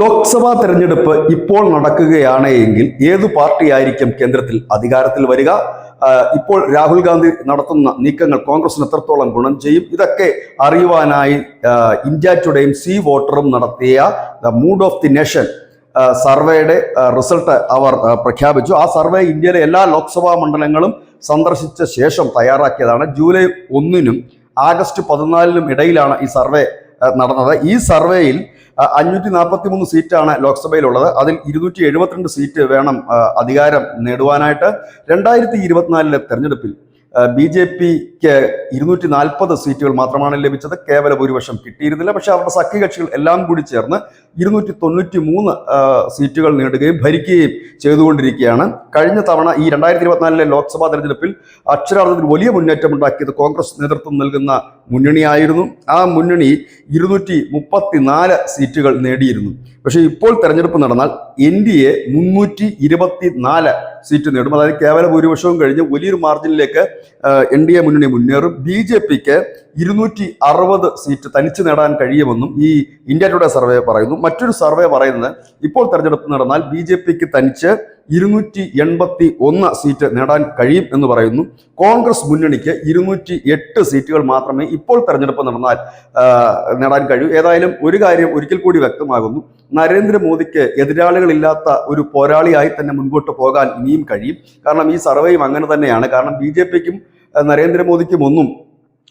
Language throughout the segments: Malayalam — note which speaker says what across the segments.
Speaker 1: ലോക്സഭാ തെരഞ്ഞെടുപ്പ് ഇപ്പോൾ നടക്കുകയാണ് എങ്കിൽ ഏതു പാർട്ടിയായിരിക്കും കേന്ദ്രത്തിൽ അധികാരത്തിൽ വരിക? ഇപ്പോൾ രാഹുൽ ഗാന്ധി നടത്തുന്ന നീക്കങ്ങൾ കോൺഗ്രസിന് എത്രത്തോളം ഗുണം ചെയ്യും? ഇതൊക്കെ അറിയുവാനായി ഇന്ത്യ ടുഡേയും സി വോട്ടറും നടത്തിയ the mood of the nation സർവേയുടെ റിസൾട്ട് അവർ പ്രഖ്യാപിച്ചു. ആ സർവേ ഇന്ത്യയിലെ എല്ലാ ലോക്സഭാ മണ്ഡലങ്ങളും സന്ദർശിച്ച ശേഷം തയ്യാറാക്കിയതാണ്. ജൂലൈ ഒന്നിനും ആഗസ്റ്റ് പതിനാലിനും ഇടയിലാണ് ഈ സർവേ നടന്നത്. ഈ സർവേയിൽ അഞ്ഞൂറ്റി നാൽപ്പത്തി മൂന്ന് സീറ്റാണ് ലോക്സഭയിലുള്ളത്. അതിൽ ഇരുന്നൂറ്റി എഴുപത്തിരണ്ട് സീറ്റ് വേണം അധികാരം നേടുവാനായിട്ട്. രണ്ടായിരത്തി ഇരുപത്തിനാലിലെ തെരഞ്ഞെടുപ്പിൽ ബി ജെ പിക്ക് ഇരുന്നൂറ്റി നാൽപ്പത് സീറ്റുകൾ മാത്രമാണ് ലഭിച്ചത്. കേവല ഭൂരിപക്ഷം കിട്ടിയിരുന്നില്ല. പക്ഷെ അവരുടെ സഖ്യകക്ഷികൾ എല്ലാം കൂടി ചേർന്ന് ഇരുന്നൂറ്റി തൊണ്ണൂറ്റി മൂന്ന് സീറ്റുകൾ നേടുകയും ഭരിക്കുകയും ചെയ്തുകൊണ്ടിരിക്കുകയാണ്. കഴിഞ്ഞ തവണ ഈ രണ്ടായിരത്തി ഇരുപത്തിനാലിലെ ലോക്സഭാ തെരഞ്ഞെടുപ്പിൽ അക്ഷരാർത്ഥത്തിൽ വലിയ മുന്നേറ്റം ഉണ്ടാക്കിയത് കോൺഗ്രസ് നേതൃത്വം നൽകുന്ന മുന്നണിയായിരുന്നു. ആ മുന്നണി ഇരുന്നൂറ്റി മുപ്പത്തിനാല് സീറ്റുകൾ നേടിയിരുന്നു. പക്ഷേ ഇപ്പോൾ തെരഞ്ഞെടുപ്പ് നടന്നാൽ എൻ ഡി എ മുന്നൂറ്റി ഇരുപത്തി നാല് സീറ്റ് നേടും. അതായത് കേവല ഭൂരിപക്ഷവും കഴിഞ്ഞ് വലിയൊരു മാർജിനിലേക്ക് എൻ ഡി എ മുന്നണി മുന്നേറും. ബി ജെ പിക്ക് ഇരുന്നൂറ്റി അറുപത് സീറ്റ് തനിച്ച് നേടാൻ കഴിയുമെന്നും ഈ ഇന്ത്യ ടുഡേ സർവേ പറയുന്നു. മറ്റൊരു സർവേ പറയുന്നത് ഇപ്പോൾ തെരഞ്ഞെടുപ്പ് നടന്നാൽ ബി ജെ പിക്ക് തനിച്ച് ഇരുന്നൂറ്റി എൺപത്തി ഒന്ന് സീറ്റ് നേടാൻ കഴിയും എന്ന് പറയുന്നു. കോൺഗ്രസ് മുന്നണിക്ക് ഇരുന്നൂറ്റി എട്ട് സീറ്റുകൾ മാത്രമേ ഇപ്പോൾ തെരഞ്ഞെടുപ്പ് നടന്നാൽ നേടാൻ കഴിയൂ. ഏതായാലും ഒരു കാര്യം ഒരിക്കൽ കൂടി വ്യക്തമാകുന്നു. നരേന്ദ്രമോദിക്ക് എതിരാളികളില്ലാത്ത ഒരു പോരാളിയായി തന്നെ മുൻപോട്ട് പോകാൻ ഇനിയും കഴിയും. കാരണം ഈ സർവേയും അങ്ങനെ തന്നെയാണ്. കാരണം ബി ജെ പിക്കും നരേന്ദ്രമോദിക്കും ഒന്നും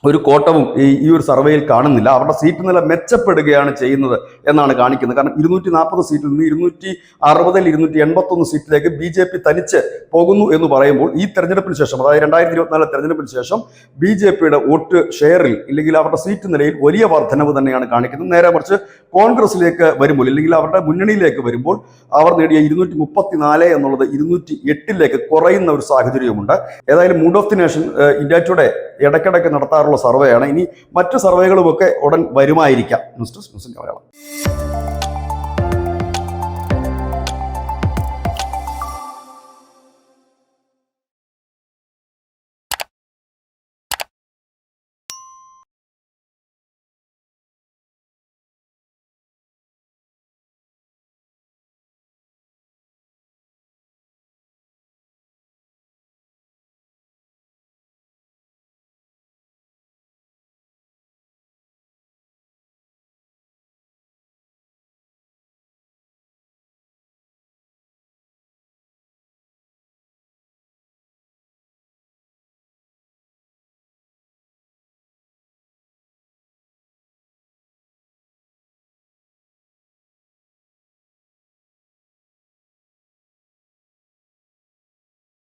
Speaker 1: ഒരു കോട്ടവും ഈ ഈ ഒരു സർവേയിൽ കാണുന്നില്ല. അവരുടെ സീറ്റ് നില മെച്ചപ്പെടുകയാണ് ചെയ്യുന്നത് എന്നാണ് കാണിക്കുന്നത്. കാരണം ഇരുന്നൂറ്റി നാൽപ്പത് സീറ്റിൽ നിന്ന് ഇരുന്നൂറ്റി അറുപതിൽ ഇരുന്നൂറ്റി എൺപത്തൊന്ന് സീറ്റിലേക്ക് ബി ജെ പി തനിച്ച് പോകുന്നു എന്ന് പറയുമ്പോൾ ഈ തെരഞ്ഞെടുപ്പിന് ശേഷം അതായത് രണ്ടായിരത്തി ഇരുപത്തിനാല് തെരഞ്ഞെടുപ്പിന് ശേഷം ബി ജെ പിയുടെ വോട്ട് ഷെയറിൽ ഇല്ലെങ്കിൽ അവരുടെ സീറ്റ് നിലയിൽ വലിയ വർധനവ് തന്നെയാണ് കാണിക്കുന്നത്. നേരെ മറിച്ച് കോൺഗ്രസിലേക്ക് വരുമ്പോൾ ഇല്ലെങ്കിൽ അവരുടെ മുന്നണിയിലേക്ക് വരുമ്പോൾ അവർ നേടിയ ഇരുന്നൂറ്റി മുപ്പത്തിനാല് എന്നുള്ളത് ഇരുന്നൂറ്റി എട്ടിലേക്ക് കുറയുന്ന ഒരു സാഹചര്യമുണ്ട് ഏതായാലും mood of the nation India today ഇടയ്ക്കിടയ്ക്ക് നടത്താറുള്ള സർവേയാണ്. ഇനി മറ്റു സർവേകളുമൊക്കെ ഉടൻ വരുമായിരിക്കാം. ന്യൂസ് ഡെസ്ക് ന്യൂസിന്റെ മലയാളം